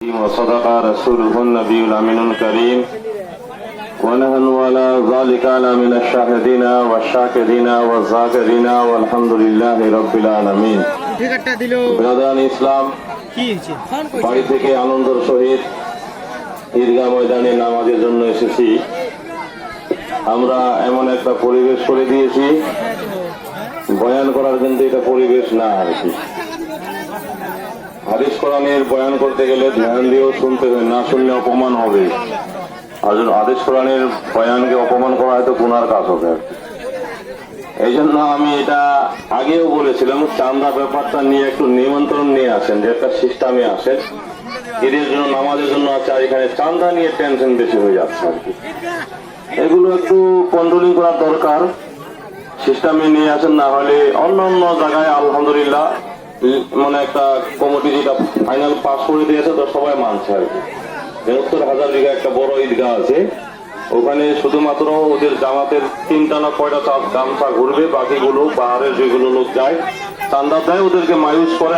وصدق رسوله النبي الأمين الكريم ونحن على ذلك على من الشاهدين والشاكرين والذاكرين والحمد لله رب العالمين ঠিকারটা দিল ব্রাদান ইসলাম কি হয়েছে বাড়ি থেকে আনন্দের সহিত ঈদগাহ ময়দানে নামাজের জন্য এসেছি আমরা এমন একটা পরিবেশ করে দিয়েছি বয়ান করার কিন্তু এটা পরিবেশ না আর কি হাদিস কোরআনের বয়ান করতে গেলে ধ্যান দিয়েও শুনতে হবে, না শুনলে অপমান হবে। আর আদেশ কোরআনের বয়ানকে অপমান করা হয়তো গুনার কাজ হবে। এই জন্য আমি এটা আগেও বলেছিলাম চান্দা ব্যাপারটা নিয়ে একটু নিমন্ত্রণ নিয়ে আসেন, যে একটা সিস্টেমে আসেন। ঈদের জন্য, নামাজের জন্য আছে, আর এখানে চান্দা নিয়ে টেনশন বেশি হয়ে যাচ্ছে আর কি। এগুলো একটু কন্ট্রোলিং করার দরকার। সিস্টেমে নিয়ে আসেন, না হলে অন্য অন্য জায়গায়, আলহামদুলিল্লাহ মানে একটা কমিটি যেটা ফাইনাল পাস করে দিয়েছে, তো সবাই মানছে আর কি। উত্তর হাজার বিঘা একটা বড় ঈদগাহ আছে। ওখানে শুধুমাত্র ওদের জামাতের তিনটা না কয়টা গামছা ঘুরবে, বাকিগুলো পাহাড়ের যেগুলো লোক যায় চান্দা দেয়, ওদেরকে মায়ুস করে